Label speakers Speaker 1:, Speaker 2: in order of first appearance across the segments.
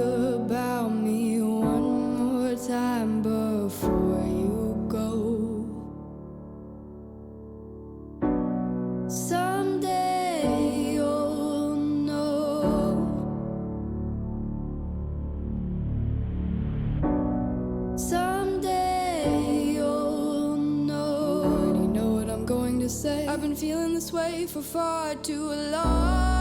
Speaker 1: About me one more time before you go. Someday you'll know. Someday you'll know. You know what I'm going to say. I've been feeling this way for far too long.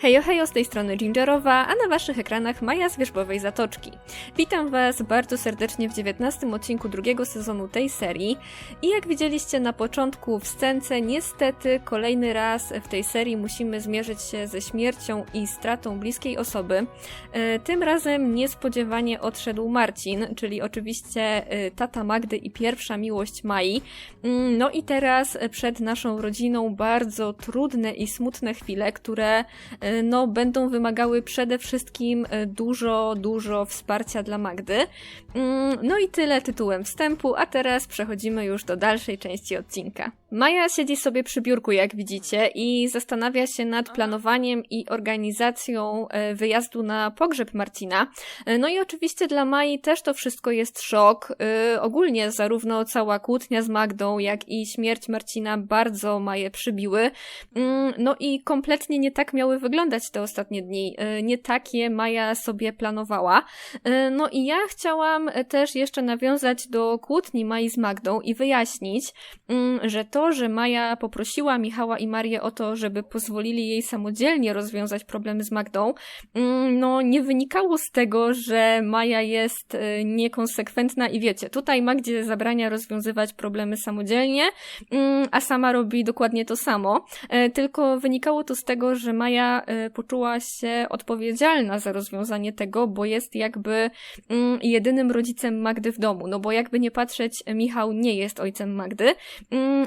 Speaker 2: Hejo, hejo, z tej strony Gingerowa, a na waszych ekranach Maja z Wierzbowej Zatoczki. Witam was bardzo serdecznie w 19 odcinku drugiego sezonu tej serii. I jak widzieliście na początku w scence, niestety kolejny raz w tej serii musimy zmierzyć się ze śmiercią i stratą bliskiej osoby. E, Tym razem niespodziewanie odszedł Marcin, czyli oczywiście e, tata Magdy i pierwsza miłość Mai. Mm, No i teraz przed naszą rodziną bardzo trudne i smutne chwile, które e, no, będą wymagały przede wszystkim e, dużo, dużo wsparcia dla Magdy. Mm, No i tyle tytułem wstępu, a teraz przechodzimy już do dalszej części odcinka. Maja siedzi sobie przy biurku, jak widzicie, i zastanawia się nad planowaniem i organizacją e, wyjazdu na pogrzeb Marcina. E, No i oczywiście dla Mai też to wszystko jest szok. E, Ogólnie zarówno cała kłótnia z Magdą, jak i śmierć Marcina bardzo Maję przybiły. Mm, No i kompletnie nie tak miały wyglądać te ostatnie dni. Nie takie Maja sobie planowała. No i ja chciałam też jeszcze nawiązać do kłótni Mai z Magdą i wyjaśnić, mm, że to, że Maja poprosiła Michała i Marię o to, żeby pozwolili jej samodzielnie rozwiązać problemy z Magdą, mm, no nie wynikało z tego, że Maja jest e, niekonsekwentna i wiecie, tutaj Magdzie zabrania rozwiązywać problemy samodzielnie, mm, a sama robi dokładnie to samo, E, tylko wynikało to z tego, że Maja e, poczuła się odpowiedzialna za rozwiązanie tego, bo jest jakby mm, jedynym rodzicem Magdy w domu, no bo jakby nie patrzeć, Michał nie jest ojcem Magdy,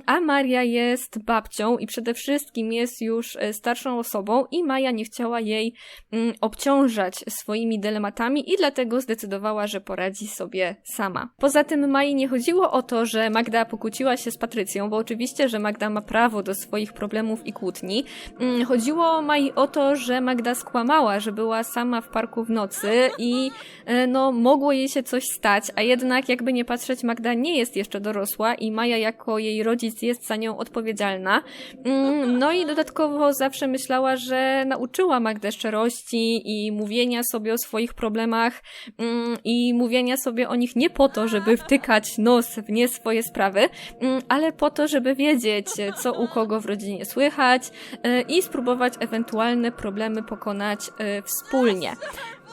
Speaker 2: a Maria jest babcią i przede wszystkim jest już e, starszą osobą i Maja nie chciała jej mm, obciążać swoimi dylematami i dlatego zdecydowała, że poradzi sobie sama. Poza tym Mai nie chodziło o to, że Magda pokłóciła się z Patrycją, bo oczywiście, że Magda ma prawo do swoich problemów i kłótni. Mm, Chodziło Mai o to, że Magda skłamała, że była sama w parku w nocy i e, no mogło jej się coś stać, a jednak jakby nie patrzeć, Magda nie jest jeszcze dorosła i Maja jako jej rodzic jest za nią odpowiedzialna. Mm, No i dodatkowo zawsze myślała, że nauczyła Magdę szczerości i mówienia sobie o swoich problemach mm, i mówienia sobie o nich nie po to, żeby wtykać nos w nie swoje sprawy, mm, ale po to, żeby wiedzieć, co u kogo w rodzinie słychać e, i spróbować ewentualne problemy pokonać e, wspólnie.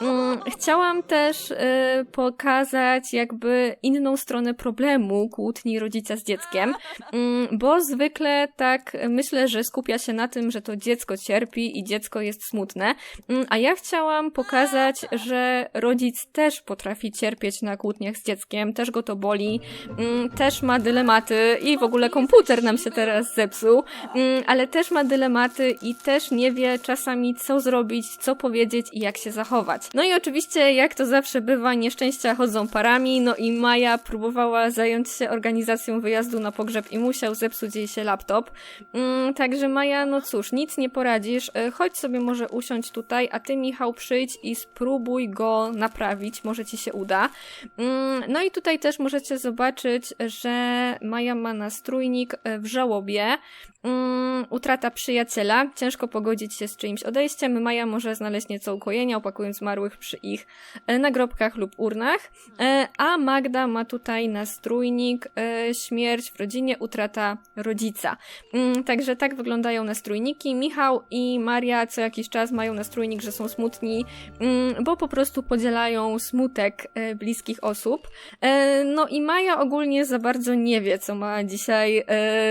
Speaker 2: Mm, chciałam też y, pokazać jakby inną stronę problemu kłótni rodzica z dzieckiem, mm, bo zwykle tak myślę, że skupia się na tym, że to dziecko cierpi i dziecko jest smutne, mm, a ja chciałam pokazać, że rodzic też potrafi cierpieć na kłótniach z dzieckiem, też go to boli, też ma dylematy i w ogóle komputer nam się teraz zepsuł, ale też ma dylematy i też nie wie czasami co zrobić, co powiedzieć i jak się zachować. No i oczywiście, jak to zawsze bywa, nieszczęścia chodzą parami, no i Maja próbowała zająć się organizacją wyjazdu na pogrzeb i musiał zepsuć jej się laptop. Mm, także Maja, no cóż, nic nie poradzisz, e, chodź sobie może usiąść tutaj, a ty Michał przyjdź i spróbuj go naprawić, może ci się uda. Mm, no i tutaj też możecie zobaczyć, że Maja ma nastrójnik e, w żałobie, Mm, utrata przyjaciela. Ciężko pogodzić się z czyimś odejściem. Maja może znaleźć nieco ukojenia, opakując zmarłych przy ich e, nagrobkach lub urnach. E, a Magda ma tutaj nastrójnik e, śmierć w rodzinie, utrata rodzica. Mm, także tak wyglądają nastrójniki. Michał i Maria co jakiś czas mają nastrójnik, że są smutni, mm, bo po prostu podzielają smutek bliskich osób. No i Maja ogólnie za bardzo nie wie, co ma dzisiaj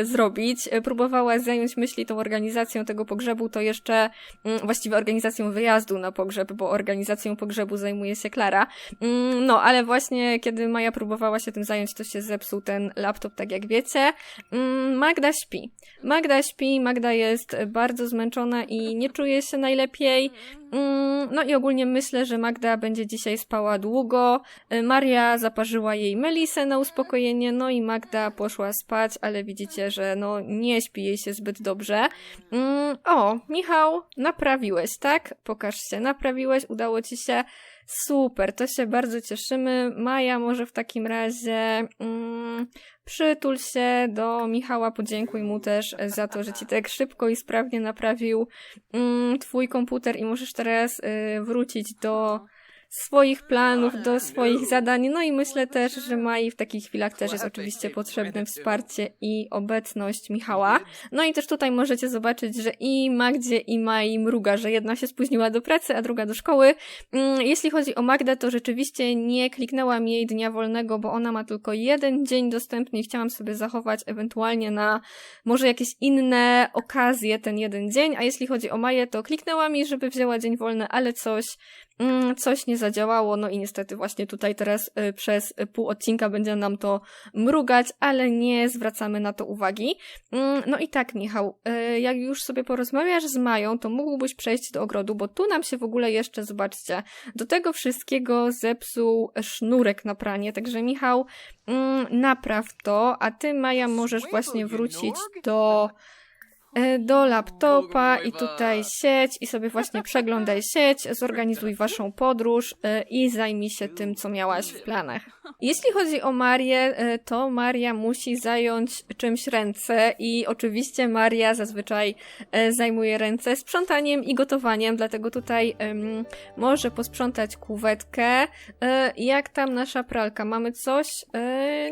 Speaker 2: zrobić. Próbowała próbowała zająć myśli tą organizacją tego pogrzebu, to jeszcze mm, właściwie organizacją wyjazdu na pogrzeb, bo organizacją pogrzebu zajmuje się Klara. Mm, no, ale właśnie kiedy Maja próbowała się tym zająć, to się zepsuł ten laptop, tak jak wiecie. Mm, Magda śpi. Magda śpi, Magda jest bardzo zmęczona i nie czuje się najlepiej. Mm, no i ogólnie myślę, że Magda będzie dzisiaj spała długo. Y, Maria zaparzyła jej melisę na uspokojenie, no i Magda poszła spać, ale widzicie, że no nie śpi jej się zbyt dobrze. Mm, o, Michał, naprawiłeś, tak? Pokaż się, naprawiłeś, udało ci się. Super, to się bardzo cieszymy. Maja, może w takim razie mm, przytul się do Michała, podziękuj mu też za to, że ci tak szybko i sprawnie naprawił mm, twój komputer i możesz teraz y, wrócić do swoich planów, do swoich zadań. No i myślę też, że Mai w takich chwilach też jest oczywiście potrzebne wsparcie i obecność Michała. No i też tutaj możecie zobaczyć, że i Magdzie i Mai mruga, że jedna się spóźniła do pracy, a druga do szkoły. Mm, jeśli chodzi o Magdę, to rzeczywiście nie kliknęłam jej dnia wolnego, bo ona ma tylko jeden dzień dostępny i chciałam sobie zachować ewentualnie na może jakieś inne okazje ten jeden dzień, a jeśli chodzi o Maję, to kliknęłam jej, żeby wzięła dzień wolny, ale coś coś nie zadziałało, no i niestety właśnie tutaj teraz y, przez pół odcinka będzie nam to mrugać, ale nie zwracamy na to uwagi. Mm, no i tak, Michał, y, jak już sobie porozmawiasz z Mają, to mógłbyś przejść do ogrodu, bo tu nam się w ogóle jeszcze, zobaczcie, do tego wszystkiego zepsuł sznurek na pranie, także Michał, mm, napraw to, a ty, Maja, możesz właśnie wrócić do do laptopa i tutaj sieć i sobie właśnie przeglądaj sieć, zorganizuj waszą podróż e, i zajmij się tym, co miałaś w planach. Jeśli chodzi o Marię, e, to Maria musi zająć czymś ręce i oczywiście Maria zazwyczaj zajmuje ręce sprzątaniem i gotowaniem, dlatego tutaj um, może posprzątać kuwetkę. Jak tam nasza pralka? Mamy coś?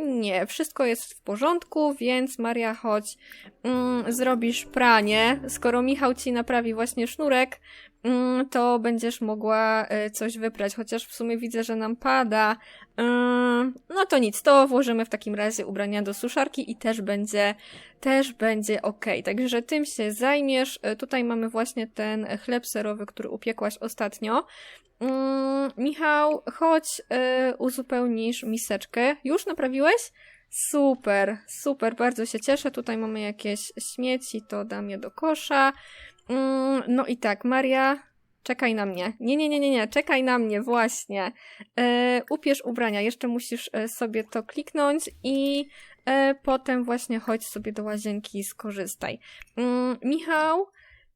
Speaker 2: Nie, wszystko jest w porządku, więc Maria, chodź, um, zrobisz pranie, skoro Michał ci naprawi właśnie sznurek, mm, to będziesz mogła e, coś wyprać, chociaż w sumie widzę, że nam pada. Mm, no to nic, to włożymy w takim razie ubrania do suszarki i też będzie, też będzie ok. Także tym się zajmiesz. E, tutaj mamy właśnie ten chleb serowy, który upiekłaś ostatnio. Mm, Michał, chodź, e, uzupełnisz miseczkę. Już naprawiłeś? Super, super, bardzo się cieszę. Tutaj mamy jakieś śmieci, to dam je do kosza. Mm, no i tak, Maria, czekaj na mnie. Nie, nie, nie, nie, nie, czekaj na mnie, właśnie. E, upierz ubrania, jeszcze musisz e, sobie to kliknąć i e, potem właśnie chodź sobie do łazienki i skorzystaj. Mm, Michał,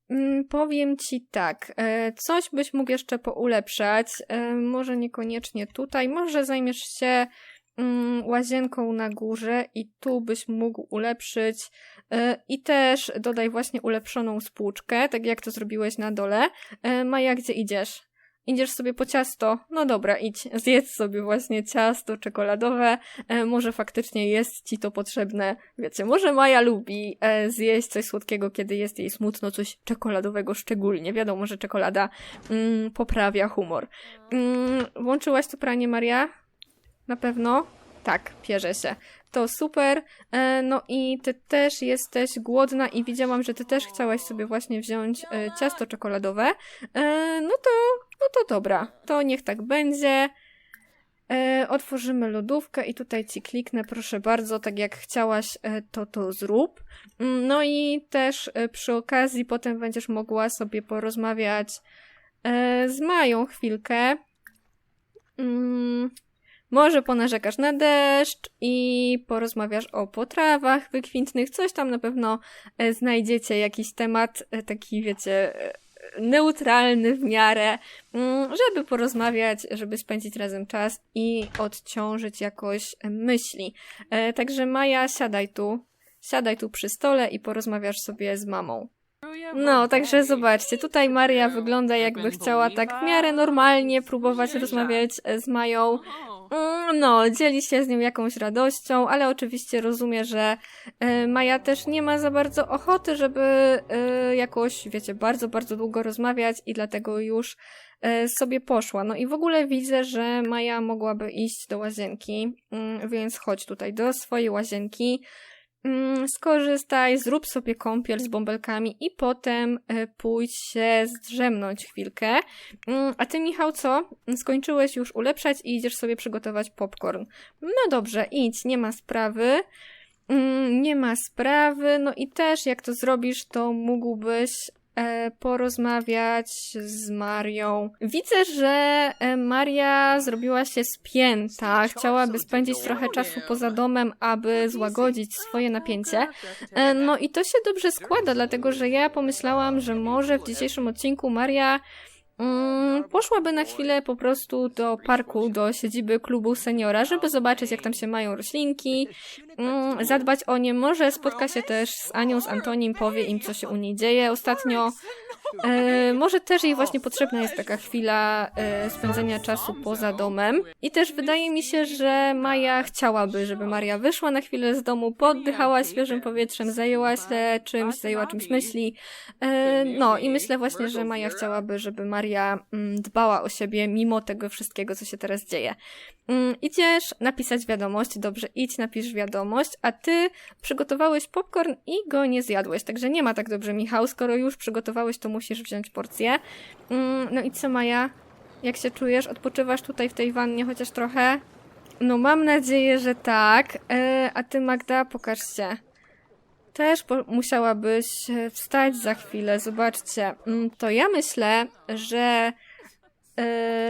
Speaker 2: mm, powiem ci tak, e, coś byś mógł jeszcze poulepszać, e, może niekoniecznie tutaj, może zajmiesz się łazienką na górze i tu byś mógł ulepszyć yy, i też dodaj właśnie ulepszoną spłuczkę, tak jak to zrobiłeś na dole. Yy, Maja, gdzie idziesz? Idziesz sobie po ciasto? No dobra, idź, zjedz sobie właśnie ciasto czekoladowe. E, może faktycznie jest ci to potrzebne. Wiecie, może Maja lubi e, zjeść coś słodkiego, kiedy jest jej smutno, coś czekoladowego szczególnie. Wiadomo, że czekolada mm, poprawia humor. Mm, włączyłaś to pranie, Maria? Na pewno? Tak, pierze się. To super. E, no i ty też jesteś głodna i widziałam, że ty też chciałaś sobie właśnie wziąć e, ciasto czekoladowe. E, no to, no to dobra. To niech tak będzie. Otworzymy lodówkę i tutaj ci kliknę, proszę bardzo, tak jak chciałaś, to to zrób. Mm, No i też przy okazji potem będziesz mogła sobie porozmawiać z Mają chwilkę. Mm, może ponarzekasz na deszcz i porozmawiasz o potrawach wykwintnych, coś tam na pewno e, znajdziecie, jakiś temat e, taki, wiecie, e, neutralny w miarę, mm, żeby porozmawiać, żeby spędzić razem czas i odciążyć jakoś myśli. Także Maja, siadaj tu, siadaj tu przy stole i porozmawiasz sobie z mamą. No, także zobaczcie, tutaj Maria wygląda jakby chciała tak w miarę normalnie próbować rozmawiać z Mają. Mm, No, dzieli się z nią jakąś radością, ale oczywiście rozumie, że e, Maja też nie ma za bardzo ochoty, żeby e, jakoś, wiecie, bardzo, bardzo długo rozmawiać i dlatego już e, sobie poszła. No i w ogóle widzę, że Maja mogłaby iść do łazienki, mm, więc chodź tutaj do swojej łazienki. Mm, Skorzystaj, zrób sobie kąpiel z bąbelkami i potem e, pójdź się zdrzemnąć chwilkę. Mm, A ty, Michał, co? Skończyłeś już ulepszać i idziesz sobie przygotować popcorn. No dobrze, idź, nie ma sprawy. Mm, Nie ma sprawy. No i też, jak to zrobisz, to mógłbyś porozmawiać z Marią. Widzę, że e, Maria zrobiła się spięta. Chciałaby spędzić trochę czasu poza domem, aby złagodzić swoje napięcie. E, No i to się dobrze składa, dlatego że ja pomyślałam, że może w dzisiejszym odcinku Maria mm, poszłaby na chwilę po prostu do parku, do siedziby klubu seniora, żeby zobaczyć, jak tam się mają roślinki, mm, zadbać o nie. Może spotka się też z Anią, z Antonim, powie im, co się u niej dzieje ostatnio. E, może też jej właśnie potrzebna jest taka chwila e, spędzenia czasu poza domem. I też wydaje mi się, że Maja chciałaby, żeby Maria wyszła na chwilę z domu, poddychała świeżym powietrzem, zajęła się czymś, zajęła czymś myśli. E, no i myślę właśnie, że Maja chciałaby, żeby Maria mm, dbała o siebie mimo tego wszystkiego, co się teraz dzieje. Mm, idziesz napisać wiadomość, dobrze, idź, napisz wiadomość, a ty przygotowałeś popcorn i go nie zjadłeś, także nie ma tak dobrze, Michał, skoro już przygotowałeś, to musisz wziąć porcję. Mm, no i co, Maja? Jak się czujesz? Odpoczywasz tutaj w tej wannie chociaż trochę? No mam nadzieję, że tak. E, a ty, Magda, pokaż się. Też musiałabyś e, wstać za chwilę, zobaczcie. Mm, To ja myślę, że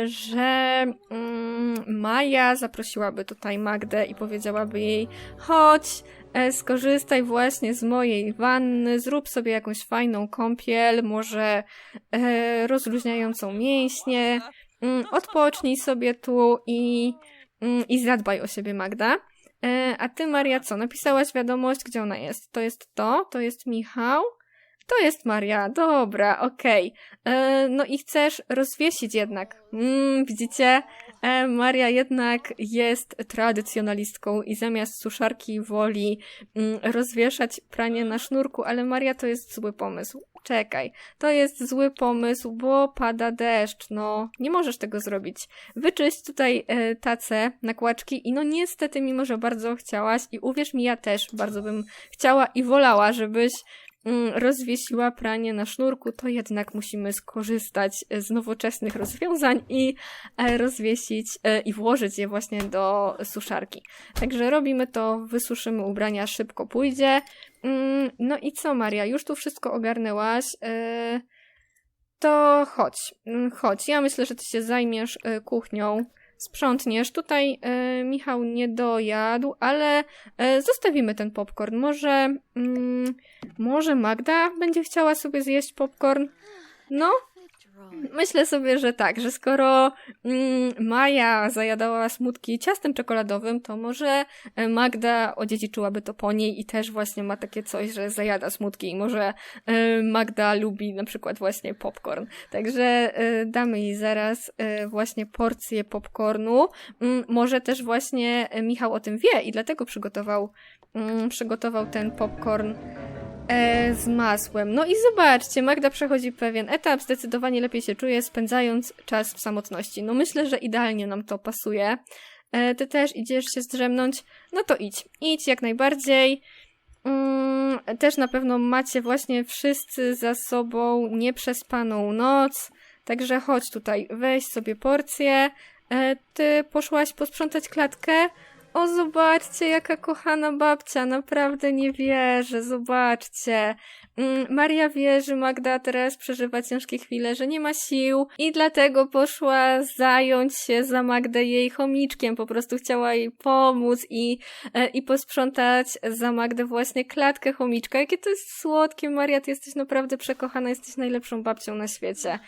Speaker 2: że mm, Maja zaprosiłaby tutaj Magdę i powiedziałaby jej: chodź, e, skorzystaj właśnie z mojej wanny, zrób sobie jakąś fajną kąpiel, może e, rozluźniającą mięśnie, mm, odpocznij sobie tu i, mm, i zadbaj o siebie, Magda. E, a ty, Maria, co? Napisałaś wiadomość, gdzie ona jest? To jest to? To jest Michał? To jest Maria, dobra, okej. E, No i chcesz rozwiesić jednak. Mm, widzicie? E, Maria jednak jest tradycjonalistką i zamiast suszarki woli mm, rozwieszać pranie na sznurku, ale Maria to jest zły pomysł. Czekaj, to jest zły pomysł, bo pada deszcz, no nie możesz tego zrobić. Wyczyść tutaj e, tacę, nakładki i no niestety, mimo że bardzo chciałaś i uwierz mi, ja też bardzo bym chciała i wolała, żebyś rozwiesiła pranie na sznurku, to jednak musimy skorzystać z nowoczesnych rozwiązań i e, rozwiesić e, i włożyć je właśnie do suszarki. Także robimy to, wysuszymy ubrania, szybko pójdzie. Mm, No i co, Maria, już tu wszystko ogarnęłaś. e, To chodź, mm, chodź. Ja myślę, że ty się zajmiesz kuchnią, sprzątniesz. Tutaj e, Michał nie dojadł, ale e, zostawimy ten popcorn. Może, mm, może Magda będzie chciała sobie zjeść popcorn? No, Myślę sobie, że tak, że skoro mm, Maja zajadała smutki ciastem czekoladowym, to może e, Magda odziedziczyłaby to po niej i też właśnie ma takie coś, że zajada smutki i może y, Magda lubi na przykład właśnie popcorn. Także y, damy jej zaraz właśnie porcję popcornu. Mm, może też właśnie Michał o tym wie i dlatego przygotował, mm, przygotował ten popcorn e, z masłem. No i zobaczcie, Magda przechodzi pewien etap, zdecydowanie lepiej się czuje, spędzając czas w samotności. No myślę, że idealnie nam to pasuje. E, ty też idziesz się zdrzemnąć? No to idź. Idź jak najbardziej. Mm, też na pewno macie właśnie wszyscy za sobą nieprzespaną noc. Także chodź tutaj, weź sobie porcję. E, ty poszłaś posprzątać klatkę? O, zobaczcie, jaka kochana babcia, naprawdę nie wierzę, zobaczcie. Mm, Maria wie, że Magda teraz przeżywa ciężkie chwile, że nie ma sił i dlatego poszła zająć się za Magdę jej chomiczkiem, po prostu chciała jej pomóc i, e, i posprzątać za Magdę właśnie klatkę chomiczka. Jakie to jest słodkie, Maria, ty jesteś naprawdę przekochana, jesteś najlepszą babcią na świecie.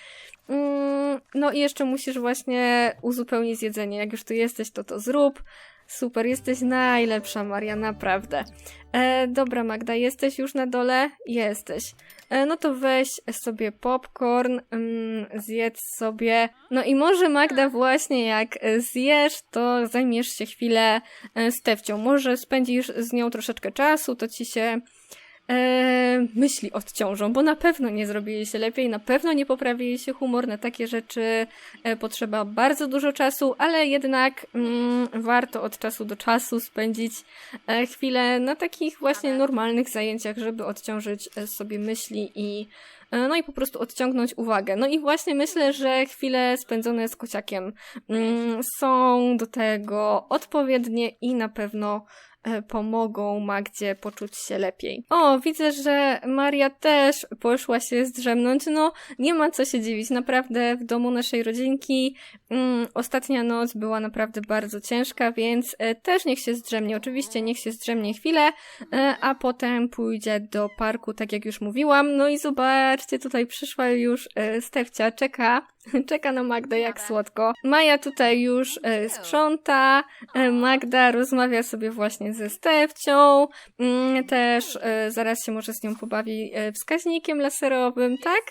Speaker 2: Mm, no i jeszcze musisz właśnie uzupełnić jedzenie. Jak już tu jesteś, to to zrób. Super, jesteś najlepsza, Maria, naprawdę. E, dobra, Magda, jesteś już na dole? Jesteś. E, no to weź sobie popcorn, mm, zjedz sobie. No i może Magda właśnie jak zjesz, to zajmiesz się chwilę e, z Tewcią. Może spędzisz z nią troszeczkę czasu, to ci się e, myśli odciążą, bo na pewno nie zrobi jej się lepiej, na pewno nie poprawi jej się humor, na takie rzeczy e, potrzeba bardzo dużo czasu, ale jednak mm, warto od czasu do czasu spędzić e, chwilę na takich właśnie normalnych zajęciach, żeby odciążyć e, sobie myśli i e, no i po prostu odciągnąć uwagę. No i właśnie myślę, że chwile spędzone z kociakiem mm, są do tego odpowiednie i na pewno pomogą Magdzie poczuć się lepiej. O, widzę, że Maria też poszła się zdrzemnąć. No, nie ma co się dziwić. Naprawdę w domu naszej rodzinki mm, ostatnia noc była naprawdę bardzo ciężka, więc e, też niech się zdrzemnie. Oczywiście niech się zdrzemnie chwilę, e, a potem pójdzie do parku, tak jak już mówiłam. No i zobaczcie, tutaj przyszła już e, Stefcia, czeka Czeka na Magdę jak słodko. Maja tutaj już e, sprząta. E, Magda rozmawia sobie właśnie ze Stefcią. Mm, też e, zaraz się może z nią pobawi e, wskaźnikiem laserowym, tak?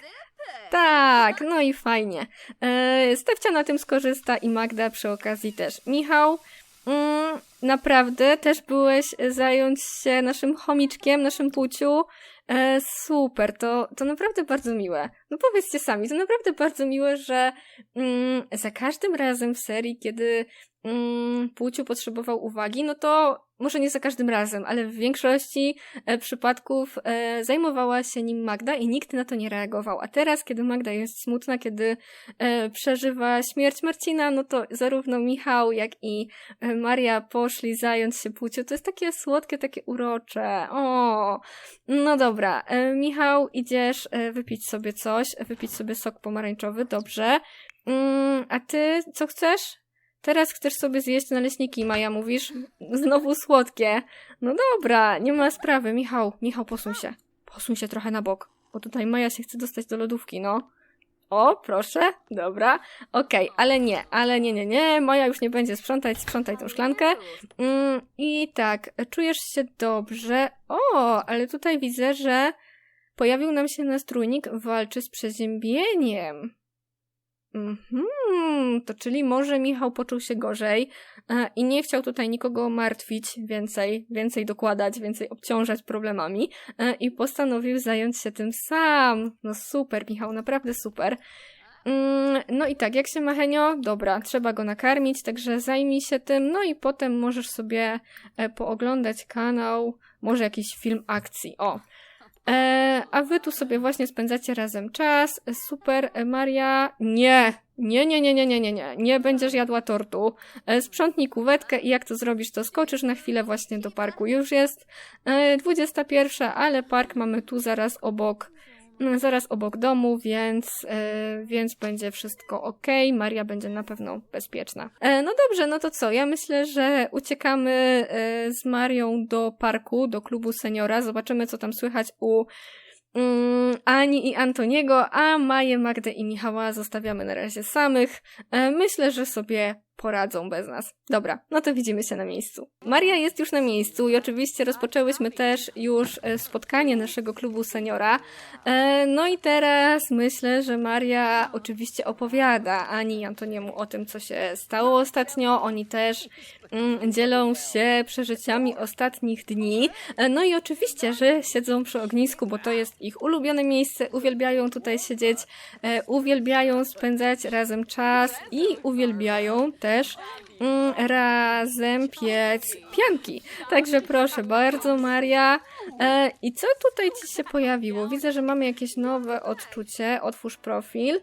Speaker 2: Tak, no i fajnie. E, Stefcia na tym skorzysta i Magda przy okazji też. Michał, mm, naprawdę też byłeś zająć się naszym chomiczkiem, naszym płciu. E, super, to, to naprawdę bardzo miłe. No powiedzcie sami, to naprawdę bardzo miłe, że mm, za każdym razem w serii, kiedy mm, Płciu potrzebował uwagi, no to może nie za każdym razem, ale w większości e, przypadków e, zajmowała się nim Magda i nikt na to nie reagował. A teraz, kiedy Magda jest smutna, kiedy e, przeżywa śmierć Marcina, no to zarówno Michał, jak i Maria poszli zająć się płcią. To jest takie słodkie, takie urocze. O, no dobra. Michał, idziesz wypić sobie coś, wypić sobie sok pomarańczowy, dobrze. Mm, a ty co chcesz? Teraz chcesz sobie zjeść naleśniki, Maja, mówisz? Znowu słodkie. No dobra, nie ma sprawy. Michał, Michał, posuń się. Posuń się trochę na bok, bo tutaj Maja się chce dostać do lodówki, no. O, proszę, dobra, okej, okay, ale nie, ale nie, nie, nie, Maja już nie będzie sprzątać, sprzątaj tą szklankę. Mm, I tak, czujesz się dobrze. O, ale tutaj widzę, że pojawił nam się nastrójnik walczy z przeziębieniem. Mhm, to czyli może Michał poczuł się gorzej e, i nie chciał tutaj nikogo martwić więcej, więcej dokładać, więcej obciążać problemami e, i postanowił zająć się tym sam. No super, Michał, naprawdę super. Mm, no i tak, jak się ma Henio? Dobra, trzeba go nakarmić, także zajmij się tym, no i potem możesz sobie e, pooglądać kanał, może jakiś film akcji. O, a wy tu sobie właśnie spędzacie razem czas. Super, e, Maria. Nie, nie, nie, nie, nie, nie, nie, nie. Nie będziesz jadła tortu. E, sprzątnij kuwetkę i jak to zrobisz, to skoczysz na chwilę właśnie do parku. Już jest e, 21, ale park mamy tu zaraz obok zaraz obok domu, więc, e, więc będzie wszystko ok. Maria będzie na pewno bezpieczna. E, no dobrze, no to co? Ja myślę, że uciekamy e, z Marią do parku, do klubu seniora. Zobaczymy, co tam słychać u mm, Ani i Antoniego, a Maję, Magdę i Michała zostawiamy na razie samych. Myślę, że sobie poradzą bez nas. Dobra, no to widzimy się na miejscu. Maria jest już na miejscu i oczywiście rozpoczęłyśmy też już e, spotkanie naszego klubu seniora. E, No i teraz myślę, że Maria oczywiście opowiada Ani i Antoniemu o tym, co się stało ostatnio. Oni też dzielą się przeżyciami ostatnich dni. E, No i oczywiście, że siedzą przy ognisku, bo to jest ich ulubione miejsce. Uwielbiają tutaj siedzieć, e, uwielbiają spędzać razem czas i uwielbiają też mm, razem piec pianki. Także proszę bardzo, Maria. E, I co tutaj ci się pojawiło? Widzę, że mamy jakieś nowe odczucie. Otwórz profil.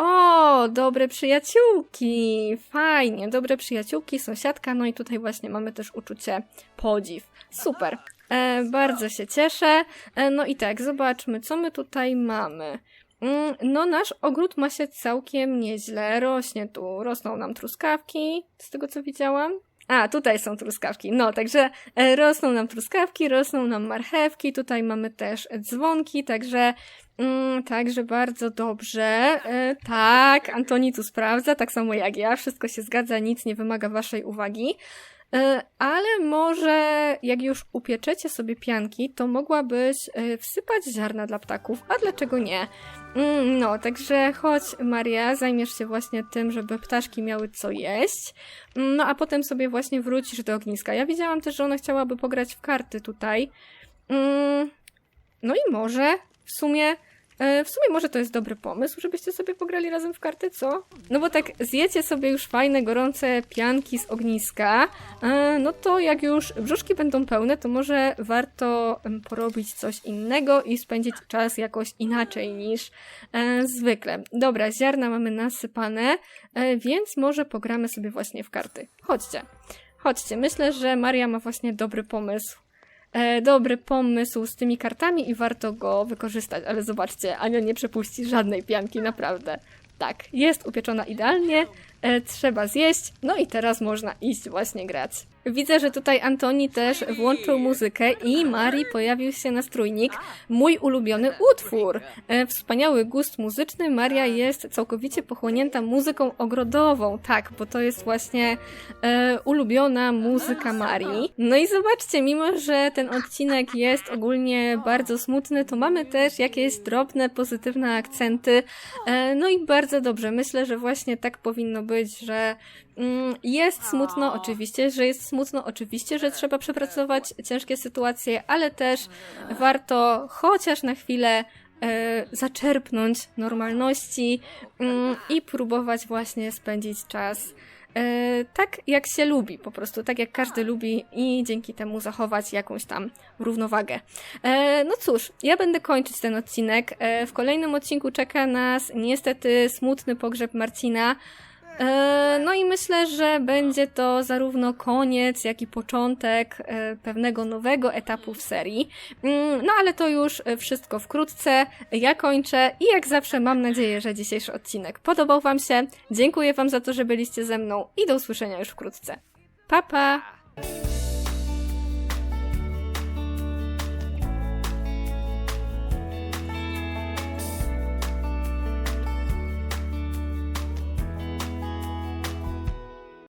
Speaker 2: O, dobre przyjaciółki! Fajnie, dobre przyjaciółki, sąsiadka, no i tutaj właśnie mamy też uczucie podziw. Super. E, bardzo się cieszę. E, no i tak, zobaczmy, co my tutaj mamy. Mm, No, nasz ogród ma się całkiem nieźle. Rośnie tu, rosną nam truskawki, z tego co widziałam. A, tutaj są truskawki. No, także e, rosną nam truskawki, rosną nam marchewki, tutaj mamy też dzwonki, także Mm, także bardzo dobrze. E, tak, Antoni tu sprawdza, tak samo jak ja. Wszystko się zgadza, nic nie wymaga waszej uwagi. E, ale może jak już upieczecie sobie pianki, to mogłabyś e, wsypać ziarna dla ptaków, a dlaczego nie? Mm, no, także chodź Maria, zajmiesz się właśnie tym, żeby ptaszki miały co jeść. Mm, No a potem sobie właśnie wrócisz do ogniska. Ja widziałam też, że ona chciałaby pograć w karty tutaj. Mm, no i może w sumie W sumie może to jest dobry pomysł, żebyście sobie pograli razem w karty, co? No bo tak zjecie sobie już fajne, gorące pianki z ogniska, e, no to jak już brzuszki będą pełne, to może warto porobić coś innego i spędzić czas jakoś inaczej niż e, zwykle. Dobra, ziarna mamy nasypane, e, więc może pogramy sobie właśnie w karty. Chodźcie. Chodźcie, myślę, że Maria ma właśnie dobry pomysł e, dobry pomysł z tymi kartami i warto go wykorzystać, ale zobaczcie, Ania nie przepuści żadnej pianki, naprawdę. Tak, jest upieczona idealnie, e, trzeba zjeść, no i teraz można iść właśnie grać. Widzę, że tutaj Antoni też włączył muzykę i Marii pojawił się nastrójnik Mój ulubiony utwór. E, wspaniały gust muzyczny. Maria jest całkowicie pochłonięta muzyką ogrodową. Tak, bo to jest właśnie e, ulubiona muzyka Marii. No i zobaczcie, mimo że ten odcinek jest ogólnie bardzo smutny, to mamy też jakieś drobne, pozytywne akcenty. E, no i bardzo dobrze. Myślę, że właśnie tak powinno być, że jest smutno, oczywiście, że jest smutno, oczywiście, że trzeba przepracować ciężkie sytuacje, ale też warto chociaż na chwilę e, zaczerpnąć normalności mm, i próbować właśnie spędzić czas e, tak, jak się lubi, po prostu tak, jak każdy lubi i dzięki temu zachować jakąś tam równowagę. E, no cóż, ja będę kończyć ten odcinek. W kolejnym odcinku czeka nas niestety smutny pogrzeb Marcina. E, No i myślę, że będzie to zarówno koniec, jak i początek e, pewnego nowego etapu w serii. Mm, No ale to już wszystko wkrótce. Ja kończę i jak zawsze mam nadzieję, że dzisiejszy odcinek podobał Wam się. Dziękuję Wam za to, że byliście ze mną i do usłyszenia już wkrótce. Pa pa!